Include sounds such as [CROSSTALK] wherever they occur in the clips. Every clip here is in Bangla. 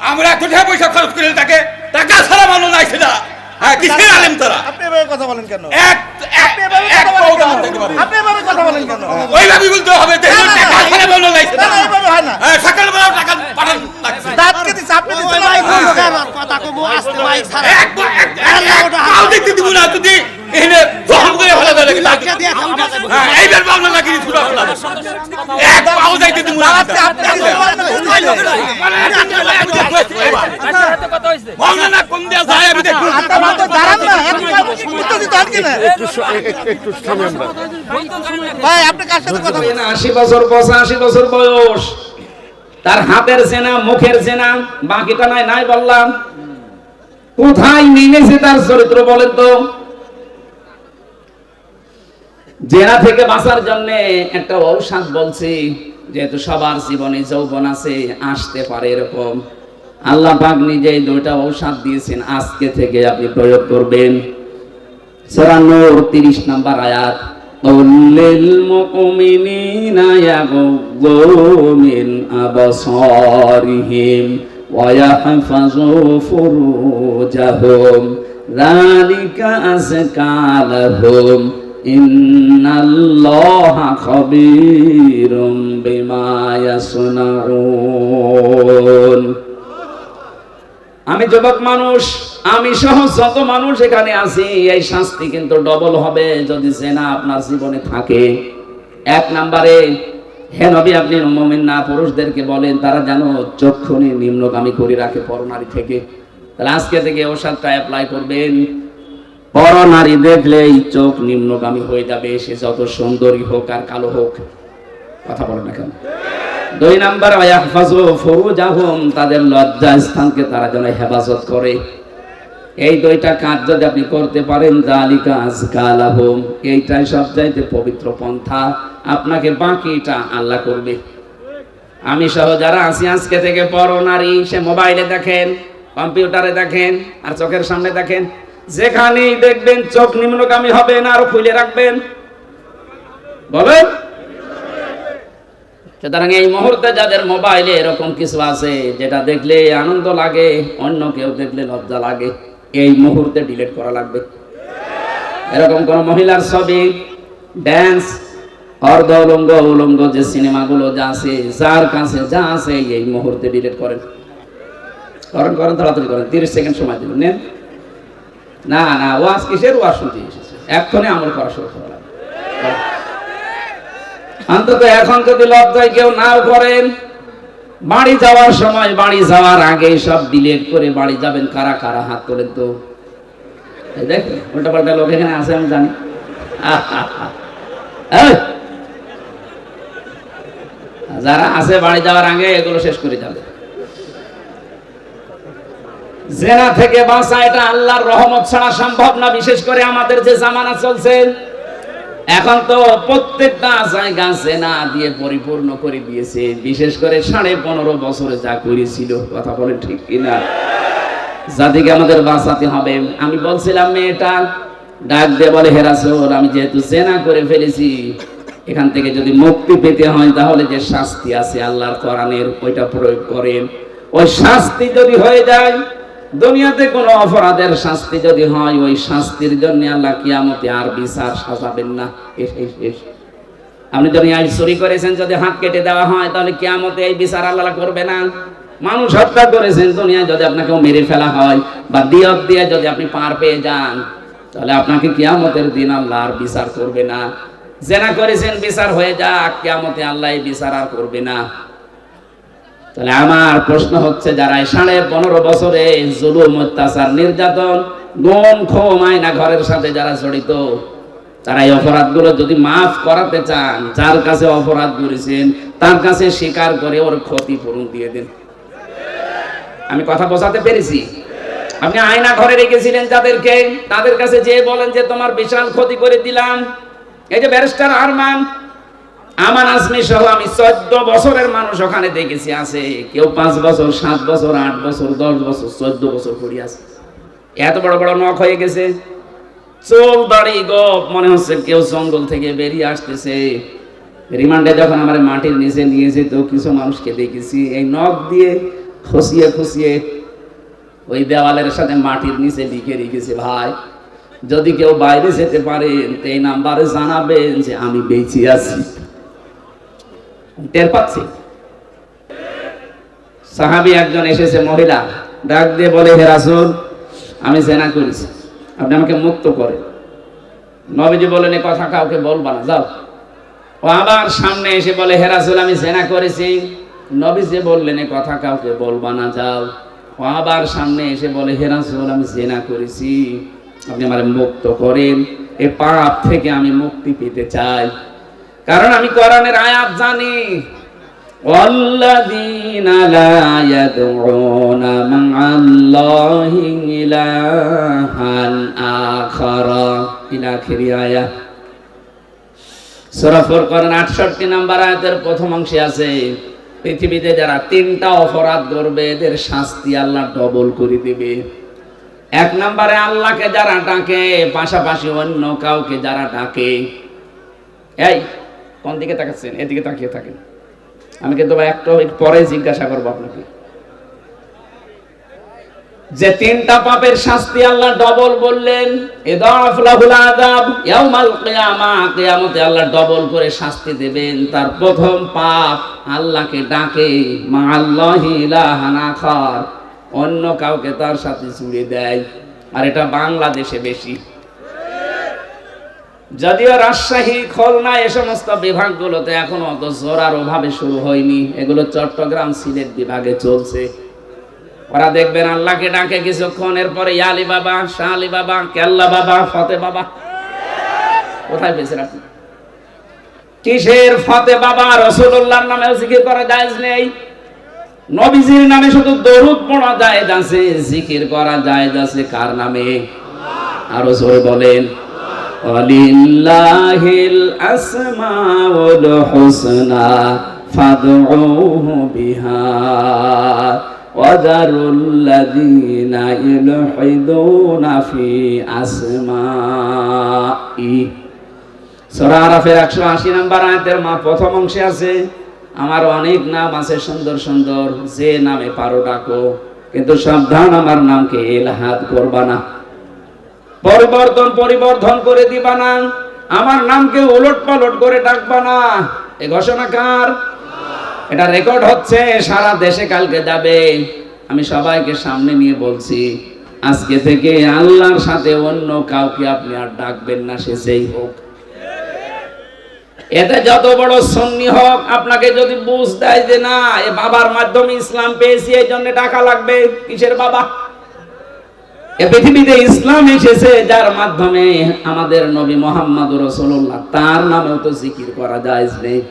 আমরা টাকা পয়সা খরচ করে তাকে। টাকা ছাড়া মানুষ নাই সেটা হ্যাঁ কিসের আলেম তারা? আপনি এভাবে কথা বলেন কেন? এক এক আপনি এভাবে কথা বলেন কেন? আপনি এভাবে কথা বলেন কেন? ওইভাবে বলতে হবে যে না, না, টাকা ছাড়া মানুষ নাই সেটা এইভাবে হয় না। হ্যাঁ সকালবেলা টাকা পাঠান লাগছে। দাঁতকে দিচ্ছে আপনি না, হ্যাঁ। কথা কব আস্তে ছাড়া। এক দেখতে দিব না যদি করে। হ্যাঁ এইবার পাবনা নাকি ছুটা এক পাও দেখতে দিব না তার হাতের সেনা, মুখের সেনা, বাকিটা নাই নাই বললাম। কোথায় নেমেছে তার চরিত্র বলেন তো? জেনা থেকে বাঁচার জন্য একটা ঔষধ বলছি। যেহেতু সবার জীবনে যৌবন আছে আসতে পারে এরকম আল্লাহ পাক নিজে এই দুইটা ঔষধ দিয়েছেন আজকে থেকে আপনি প্রয়োগ করবেন সূরা নূর 30 নাম্বার আয়াত قل للمؤمنين يغضوا من أبصارهم ويحفظوا فروجهم ذلك أزكى لهم আমি যুবক মানুষ, আমি সহ যত মানুষ এখানে আছি, এই শাস্তি কিন্তু ডবল হবে যদি সেনা আপনার জীবনে থাকে। এক নাম্বারে, হে আপনি না, পুরুষদেরকে বলেন, তারা যেন চক্ষুনি নিম্নগামী করে রাখে পরনারী থেকে। তাহলে আজকে থেকে ওষুধটা অ্যাপ্লাই করবেন। পরনারী দেখলেই চোখ নিম্নগামী হয়ে যাবে, সে যত সুন্দরী হোক আর কালো হোক, কথা বলেন না কেন? দুই নাম্বার তাদের লজ্জা স্থানকে তারা যেন হেফাজত করে। এই দুইটা কাজ যদি আপনি করতে পারেন এইটাই সবচাইতে পবিত্র পন্থা। আপনাকে বাকিটা আল্লাহ করবে। আমি সহ যারা আছি আজকে থেকে পর নারী সে মোবাইলে দেখেন, কম্পিউটারে দেখেন, আর চোখের সামনে দেখেন যেখানেই দেখবেন চোখ নিম্নগামী হবে না, আরও খুলে রাখবেন। বলেন? সুতরাং এই মুহূর্তে যাদের মোবাইলে এরকম কিছু আছে, যেটা দেখলে আনন্দ লাগে, অন্য কেউ দেখলে লজ্জা লাগে, এই মুহূর্তে ডিলিট করা লাগবে। এরকম কোন মহিলার ছবি ড্যান্স অর্ধ উলঙ্গ উলঙ্গ যে সিনেমাগুলো যা আছে, যার কাছে যা আছে, এই মুহূর্তে ডিলিট করেন। করেন করেন, তাড়াতাড়ি করেন, তিরিশ সেকেন্ড সময় দিবেন নেন। না না, ওয়াজ কিসের ওয়াজ শুনতে এসেছে? এক্ষুনি আমল করা শুরু করা লাগবে। অন্তত এখন যদি লজ্জায় কেউ নাও করেন, বাড়ি যাওয়ার সময় বাড়ি যাওয়ার আগে সব ডিলেট করে বাড়ি যাবেন। কারা কারা হাত তোলেন তো? দেখেন উল্টা পাল্টা লোক এখানে আছে, আমি জানি! [LAUGHS] যারা আছে বাড়ি যাওয়ার আগে এগুলো শেষ করে যাবে। জেনা থেকে বাঁচা, এটা আল্লাহর রহমত ছাড়া সম্ভব না, বিশেষ করে আমাদের যে জামানা চলছে। এখন তো প্রত্যেকটা জায়গা জেনা দিয়ে পরিপূর্ণ করে দিয়েছে। বিশেষ করে সাড়ে পনেরো বছরে যা করেছিল, কথা বলে ঠিক কিনা? জাতিকে আমাদের বাঁচাতে হবে। আমি বলছিলাম, মেয়েটা ডাক দিয়ে বলে হেরাসোর আমি যেহেতু জেনা করে ফেলেছি, এখান থেকে যদি মুক্তি পেতে হয়, তাহলে যে শাস্তি আছে আল্লাহর কোরআনের, ওইটা প্রয়োগ করেন। ওই শাস্তি যদি হয়ে যায় দুনিয়াতে কোনো অপরাধের শাস্তি যদি হয়, ওই শাস্তির জন্য আল্লাহ কিয়ামতে আর বিচার সাজাবেন না। আপনি যদি আজ চুরি করেছেন, যদি হাত কেটে দেওয়া হয়, তাহলে কিয়ামতে এই বিচার আল্লাহ করবে না। মানুষ হত্যা করেছেন, দুনিয়ায় যদি আপনাকে মেরে ফেলা হয়, বা দিয়ত দিয়ে যদি আপনি পার পেয়ে যান, তাহলে আপনাকে কিয়ামতের দিন আল্লাহ আর বিচার করবে না। জেনা করেছেন, বিচার হয়ে যাক, কিয়ামতে আল্লাহ এই বিচার আর করবে না। তাহলে আমার প্রশ্ন হচ্ছে, যারা সাড়ে পনেরো বছরে জুলুম, অত্যাচার, নির্যাতন গন ক্ষম ঘরের সাথে যারা জড়িত, তারা এই অপরাধগুলো যদি মাফ করাতে চান, যার কাছে অপরাধ করেছেন, তার কাছে স্বীকার করে ওর ক্ষতিপূরণ দিয়ে দিন। আমি কথা বোঝাতে পেরেছি? আপনি আয়না ঘরে রেখেছিলেন যাদেরকে, তাদের কাছে যে বলেন যে, তোমার বিশাল ক্ষতি করে দিলাম। এই যে ব্যারিস্টার আরমান আমার আজমি সহ আমি চোদ্দ বছরের মানুষ ওখানে দেখেছি, আছে। কেউ পাঁচ বছর, সাত বছর, আট বছর, দশ বছর, চোদ্দ বছর পড়ি আছে। এত বড় বড় নখ হয়ে গেছে। চোখ দাড়ি গপ, মনে হচ্ছে কেউ জঙ্গল থেকে বেরিয়ে আসতেছে। রিমান্ডে যখন আমার মাটির নিচে নিয়ে যেত, কিছু মানুষকে দেখেছি। এই নখ দিয়ে খুশিয়ে খুশিয়ে ওই দেওয়ালের সাথে মাটির নিচে লিখে রেখেছে, ভাই, যদি কেউ বাইরে যেতে পারেন এই নাম্বারে জানাবেন যে আমি বেঁচে আছি। টের পাচ্ছি। সাহাবি একজন এসেছে, মহিলা, ডাক দিয়ে বলে, হে রাসূল, আমি জেনা করেছি, আপনি আমাকে মুক্ত করেন। নবীজি বলেন এ কথা কাউকে বলবা না, যাও। ও আবার সামনে এসে বলে, হে রাসূল, আমি জেনা করেছি। নবীজি বললেন, এ কথা কাউকে বলবা না, যাও। ও আবার সামনে এসে বলে, হে রাসূল, আমি জেনা করেছি, আপনি আমারে মুক্ত করেন। এই পাপ থেকে আমি মুক্তি পেতে চাই। কারণ আমি কোরআনের আয়াত জানি والذين لا يدعون مع الله إلها آخر إلى آخر آية সূরা ফুরকান 68 নম্বর আয়াতের প্রথম অংশে আছে পৃথিবীতে যারা তিনটা অপরাধ করবে এদের শাস্তি আল্লাহ ডবল করে দেবে এক নম্বরে আল্লাহকে যারা ডাকে পাশাপাশি অন্য কাউকে যারা ডাকে এই কোন দিকে তাকাচ্ছেন? এদিকে তাকিয়ে থাকেন। আমি কিন্তু একটু পরে জিজ্ঞাসা করব আপনাকে। যে তিনটা পাপের শাস্তি আল্লাহ ডবল বললেন আল্লাহ ডবল করে শাস্তি দেবেন। তার প্রথম পাপ আল্লাহকে ডাকে অন্য কাউকে তার সাথে জুড়ে দেয়। আর এটা বাংলাদেশে বেশি। যদিও রাজশাহী, খুলনা এ সমস্ত বিভাগগুলোতে এখনও অত জোরার অভাবে শুরু হয়নি। এগুলো চট্টগ্রাম সিলেট বিভাগে চলছে। ওরা দেখবেন আল্লাহকে ডাকে কিছুক্ষণ, এরপরে ইয়ালি বাবা শাহ বাবা, কেল্লা বাবা, ফতে বাবা। কোথায় পেয়েছেন আপনি? কিসের ফতে বাবা? রসুল্লাহর নামেও জিকির করা নেই। নবীজির নামে শুধু দরুদ পড়া আছে, জিকির করা আছে। কার নামে? আরও জোরে বলেন। ওয়ালিল্লাহিল আসমাউল হুসনা ফাদউহু বিহা وذروا الذين يلحدون في أسمائه সূরা আরাফের 180 নম্বর আয়াতের মা প্রথম অংশে আছে আমার অনেক নাম আছে সুন্দর সুন্দর যে নামে পারো ডাকো কিন্তু সাবধান আমার নামকে এলহাদ করবা না পরিবর্তন, পরিবর্ধন করে দিবা না। আমার নামকে উলট পালট করে ডাকবা না। এ ঘোষণা কার? এটা রেকর্ড হচ্ছে, সারা দেশে কালকে যাবে। আমি সবাইকে সামনে নিয়ে বলছি, আজকে থেকে আল্লাহর সাথে অন্য কাউকে আপনি আর ডাকবেন না, সে যেই হোক। এতে যত বড় সন্নি হোক, আপনাকে যদি বুঝ দেয় যে না, এ বাবার মাধ্যমে ইসলাম পেয়েছি, এই জন্য টাকা লাগবে, কিসের বাবা? পৃথিবীতে ইসলাম এসেছে যার মাধ্যমে আমাদের নবী মোহাম্মদ রসুল্লাহ তার নামেও তো জিকির করা যায়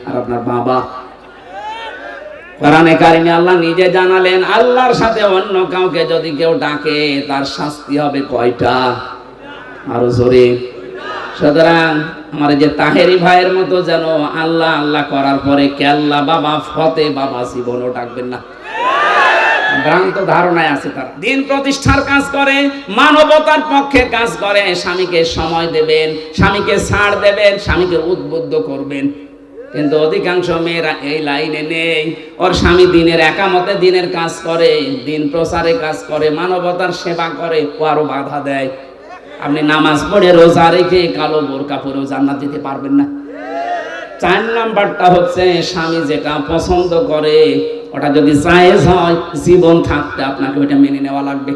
আর আপনার বাবা? কারিমে আল্লাহ নিজে জানালেন, আল্লাহর সাথে অন্য কাউকে যদি কেউ ডাকে, তার শাস্তি হবে কয়টা? আরও জোরে। সুতরাং আমার যে তাহেরি ভাইয়ের মতো যেন আল্লাহ আল্লাহ করার পরে কেল্লা বাবা, ফতে বাবা জীবনও ডাকবেন না। ভ্রান্ত ধারণায় আছে তারা। দিন প্রতিষ্ঠার কাজ করে, মানবতার পক্ষে কাজ করে, স্বামীকে সময় দেবেন, স্বামীকে ছাড় দেবেন, স্বামীকে উদ্বুদ্ধ করবেন। কিন্তু অধিকাংশ মেয়েরা এই লাইনে নেই। ওর স্বামী দিনের একামতে দিনের কাজ করে, দিন প্রচারে কাজ করে, মানবতার সেবা করে, ও আরও বাধা দেয়। আপনি নামাজ পড়ে রোজা রেখে কালো বোরকা পরেও জান্নাত দিতে পারবেন না। চার নাম্বারটা হচ্ছে স্বামী যেটা পছন্দ করে ওটা যদি জায়েজ হয়, জীবন থাকতে আপনাকে ওইটা মেনে নেওয়া লাগবে।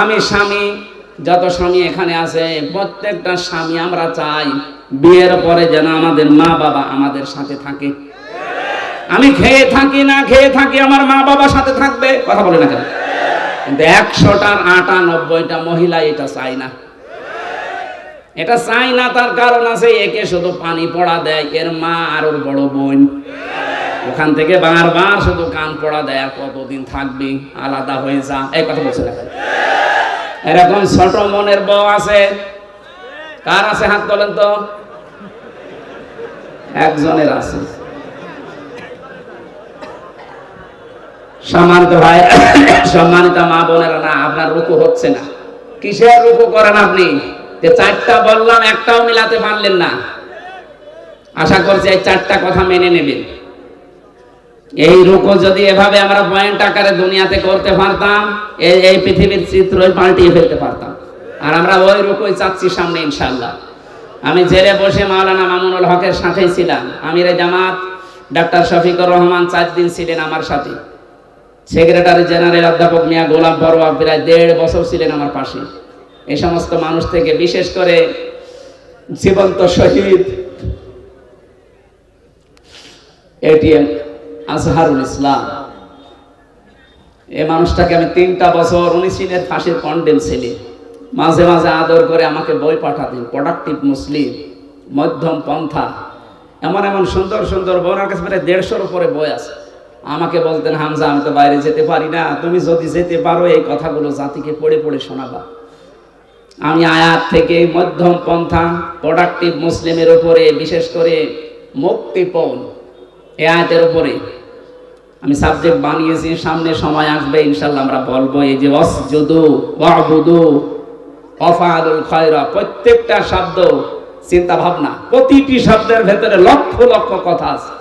আমি স্বামী, যত স্বামী এখানে আছে, প্রত্যেকটা স্বামী আমরা চাই, বিয়ের পরে যেন আমাদের মা বাবা আমাদের সাথে থাকে। আমি খেয়ে থাকি, না খেয়ে থাকি, আমার মা বাবার সাথে থাকবে? কথা বলে না কেন? কিন্তু একশোটার আটানব্বইটা মহিলা এটা চাই না। এটা চাই না, তার কারণ আছে, একে শুধু পানি পড়া দেয়, এর মা আর ওর বড় বোন। ওখান থেকে বারবার শুধু কান পড়া দেয় আর কতদিন থাকবি? আলাদা হয়ে যা। এই কথা বলছে না এরকম ছোট মনের বউ আছে। কার আছে হাত তোলেন তো? একজনের আছে। সম্মানিত ভাই, সম্মানিত মা বোনেরা, না, আপনার রুকু হচ্ছে না। কিসের রুকু করেন আপনি? যে চারটা বললাম, একটাও মিলাতে পারলেন না। আশা করছি এই চারটা কথা মেনে নেবেন। এই রুকো যদি এভাবে আমরা পয়েন্ট আকারে দুনিয়াতে করতে পারতাম, এই এই পৃথিবীর চিত্রই পাল্টিয়ে ফেলতে পারতাম। আর আমরা ওই রুকোই চাচ্ছি সামনে ইনশাল্লাহ আমি জেলে বসে মাওলানা মামুনুল হকের সাথেই ছিলাম। আমির জামাত, ডাক্তার শফিকুর রহমান চার দিন ছিলেন আমার সাথে। সেক্রেটারি জেনারেল অধ্যাপক মিয়া গোলাম বড়ুয়া প্রায় দেড় বছর ছিলেন আমার পাশে। এই সমস্ত মানুষ থেকে বিশেষ করে জীবন্ত শহীদ এটিএম আজহারুল ইসলাম। এই মানুষটাকে আমি তিনটা বছর উনি ছিলেন ফাঁসির কন্ডেম ছেলে। মাঝে মাঝে আদর করে আমাকে বই পাঠাতেন প্রোডাক্টিভ মুসলিম, মধ্যম পন্থা। এমন এমন সুন্দর সুন্দর বই, ওনার কাছে প্রায় দেড়শোর উপরে বই আছে। আমাকে বলতেন, হামজা, আমি তো বাইরে যেতে পারি না, তুমি যদি যেতে পারো, এই কথাগুলো জাতিকে পড়ে পড়ে শোনাবা। আমি আয়াত থেকে মধ্যম পন্থা প্রোডাক্টিভ মুসলিমের উপরে, বিশেষ করে মুক্তিপণ এই আয়াতের উপরে আমি সাবজেক্ট বানিয়েছি, সামনে সময় আসবে ইনশাল্লাহ আমরা বলব, এই যে অসজুদু ওয়াবুদু অফাদুল খয়রা, প্রত্যেকটা শব্দ চিন্তা ভাবনা প্রতিটি শব্দের ভেতরে লক্ষ লক্ষ কথা আছে।